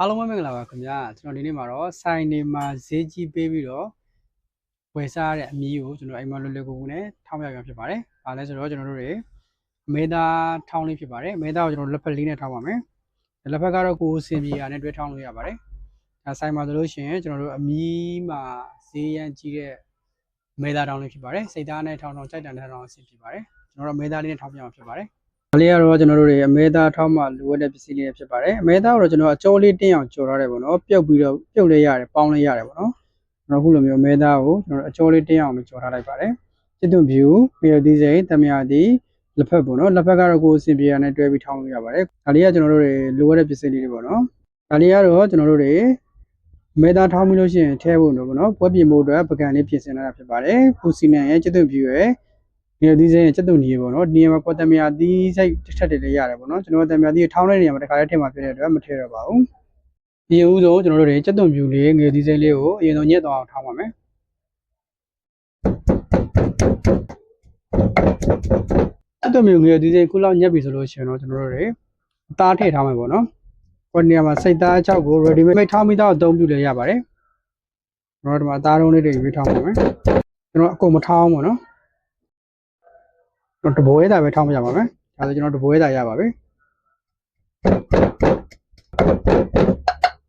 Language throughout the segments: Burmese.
အားလုံးပဲမင်္ဂလာပါခင်ဗျာကျွန်တော်ဒီနေ့မှာတော့ဆိုင်နေမှာဈေးကြီးပေးပြီးတော့ဝယ်စားရတဲ့အမီးကိုကျွန်တော်အိမ်မှာလွယ်လွယ်ကူကူနဲ့ထောင်းပြပြဖြစ်ပါတယ်။ဒါလည်းဆိုတော့ကျွန်တော်တို့တွေအမေသားထောင်းလေးဖြစ်ပါတယ်။အမေသားကိုကျွန်တော်လက်ဖက်လေးနဲ့ထောင်းပါမယ်။လက်ဖက်ကတော့ကိုယ်စင်ပြေရနဲ့တွဲထောင်းလို့ရပါတယ်။ဒါဆိုင်မှာဆိုလို့ရှိရင်ကျွန်တော်တို့အမီးမှာဈေးရန်ကြီးတဲ့အမေသားထောင်းလေးဖြစ်ပါတယ်။စိတ်သားနဲ့ထောင်းထောင်းကြိုက်တန်တဲ့ထောင်းအဆင်ဖြစ်ပါတယ်။ကျွန်တော်တို့အမေသားလေးနဲ့ထောင်းပြမှာဖြစ်ပါတယ်။ ဒါလေးကတော့ကျွန်တော်တို့တွေအမဲသားထောက်မှလိုအပ်တဲ့ပစ္စည်းလေးတွေဖြစ်ပါတယ်အမဲသားကတော့ကျွန်တော်အကျော်လေးတင်းအောင်ကြော်ထားတယ်ပေါ့နော်ပြုတ်ပြီးတော့ပြုတ်လေးရတယ်ပေါင်းလေးရတယ်ပေါ့နော်ကျွန်တော်အခုလိုမျိုးအမဲသားကိုကျွန်တော်အကျော်လေးတင်းအောင်ကြော်ထားလိုက်ပါတယ်စစ်သွန်ဖြူမြေသီးစိမ်တမယာတီလက်ဖက်ပေါ့နော်လက်ဖက်ကတော့ကိုယ်အစင်ပြေရနဲ့တွဲပြီးထောင်းလို့ရပါတယ်ဒါလေးကကျွန်တော်တို့တွေလိုအပ်တဲ့ပစ္စည်းလေးတွေပေါ့နော်ဒါလေးကတော့ကျွန်တော်တို့တွေအမဲသားထောင်းပြီးလို့ရှိရင်ထဲဖို့လို့ပေါ့နော်ပွဲပြင်ဖို့အတွက်ပကံလေးပြင်ဆင်လာတာဖြစ်ပါတယ်ပူစီနန်ရဲ့စစ်သွန်ဖြူရဲ့ ဒီလိုဒီဇိုင်းရဲ့စက်တုံကြီးပေါ့နော်ဒီနေရာမှာကွက်တမယာသီးစိတ်တစ်ထက်တည်းလေးရတယ်ပေါ့နော်ကျွန်တော်တမယာသီးကိုထောင်းတဲ့နေရာမှာတခါလေးထည့်မှာဖြစ်တဲ့အတွက်မထည့်တော့ပါဘူးဒီအဦးဆုံးကျွန်တော်တို့တွေစက်တုံဖြူလေးငယ်ဒီဇိုင်းလေးကိုအရင်ဆုံးညက်သွားအောင်ထောင်းပါမယ်စက်တုံဖြူငယ်ဒီဇိုင်းခုလောက်ညက်ပြီဆိုလို့ရှိရင်တော့ကျွန်တော်တို့တွေအသားထည့်ထားမယ်ပေါ့နော်ကွက်နေရာမှာစိတ်သားအချောက်ကို ready made ထောင်းပြီးတော့အသုံးပြုလို့ရပါတယ်ကျွန်တော်တို့ဒီမှာအသားတုံးလေးတွေရွေးထောင်းပါမယ်ကျွန်တော်အကုန်မထောင်းဘူးပေါ့နော်ကျွန် တော်တဘွဲတာပဲထောင်းပြရပါမယ်။ဒါဆိုကျွန်တော်တဘွဲတာရပါပြီ။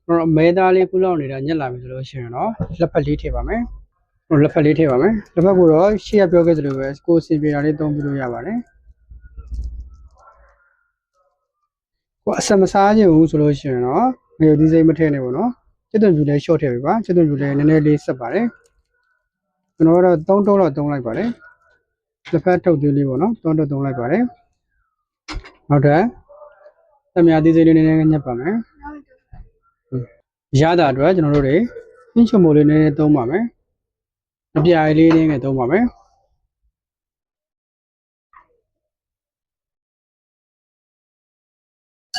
ကျွန်တော်မဲသားလေးကုလောက်နေတာညက်လာပြီဆိုလို့ရှိရင်တော့လက်ဖက်လေးထည့်ပါမယ်။ကျွန်တော်လက်ဖက်လေးထည့်ပါမယ်။လက်ဖက်ကိုတော့ရှေ့ကပြောခဲ့သလိုပဲကိုယ်စင်ပြေတာလေးသုံးပြလို့ရပါတယ်။ကိုယ်အဆက်မစားခြင်းဘူးဆိုလို့ရှိရင်တော့မြေဒီစိမ့်မထည့်နဲ့ပေါ့နော်။စစ်သွန်ပြူလေး short ထည့်ပြီပါ။စစ်သွန်ပြူလေးနည်းနည်းလေးဆက်ပါတယ်။ကျွန်တော်ကတော့3တုံးလောက်သုံးလိုက်ပါတယ်။ တစ်ဖက်ထုတ်သေးလေးပေါ့နော်တွန်းတွန်းသုံးလိုက်ပါတယ်နောက်ထပ်သမ ्या သေးသေးလေးနည်းနည်းညက်ပါမယ်ရတာအတွက်ကျွန်တော်တို့တွေအင်းချုံမိုးလေးနည်းနည်းသုံးပါမယ်အပြားလေးနည်းနည်းသုံးပါမယ်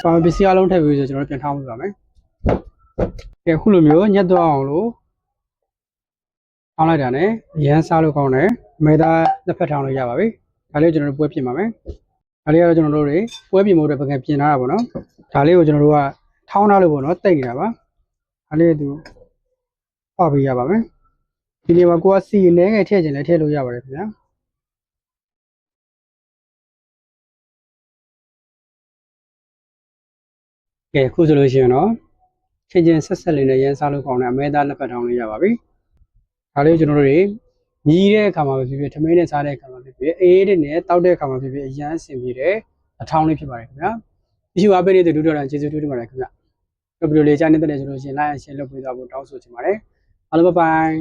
ပါပစ္စည်းအလုံးထည့်ပြီးဆိုကျွန်တော်တို့ပြန်ထောင်းပြပါမယ်ကဲခုလိုမျိုးညက်သွားအောင်လို့ထောင်းလိုက်တာ ਨੇ ရမ်းစားလို့ကောင်းတယ် မေသားလက်ဖက်ထောင်းလို့ရပါပြီဒါလေးကိုကျွန်တော်တို့ပွဲပြင်ပါမယ်ဒါလေးကတော့ကျွန်တော်တို့တွေပွဲပြင်ဖို့အတွက်ပကံပြင်ထားတာပေါ့နော်ဒါလေးကိုကျွန်တော်တို့ကထောင်းထားလို့ပေါ့နော်တိတ်နေတာပါဒါလေးသူဖောက်ပေးရပါမယ်ဒီနေရာကိုကစီနဲငယ်ထည့်ချင်လဲထည့်လို့ရပါတယ်ခင်ဗျာကဲအခုဆိုလို့ရှိရင်တော့ချင်းချင်းဆက်ဆက်လေးနဲ့ရမ်းစားလို့ကောင်းတဲ့အမဲသားလက်ဖက်ထောင်းလို့ရပါပြီဒါလေးကိုကျွန်တော်တို့တွေမြ ည်တဲ့အခါမှာပဲဖြစ်ဖြစ်ထမင်းနဲ့စားတဲ့အခါမှာဖြစ်ဖြစ်အေးတဲ့နဲ့တောက်တဲ့အခါမှာဖြစ်ဖြစ်အရန်အဆင်ပြေတဲ့အထောင်းလေးဖြစ်ပါတယ်ခင်ဗျာ။ issue အပေးတဲ့ဒုတော်တန်ကျေးဇူးတူးတင်ပါတယ်ခင်ဗျာ။ဗီဒီယိုလေးကြားနေတဲ့ဆိုလို့ရှိရင် like and share လုပ်ပေးသွားဖို့တောင်းဆိုချင်ပါတယ်။အားလုံးဘိုင်ဘိုင်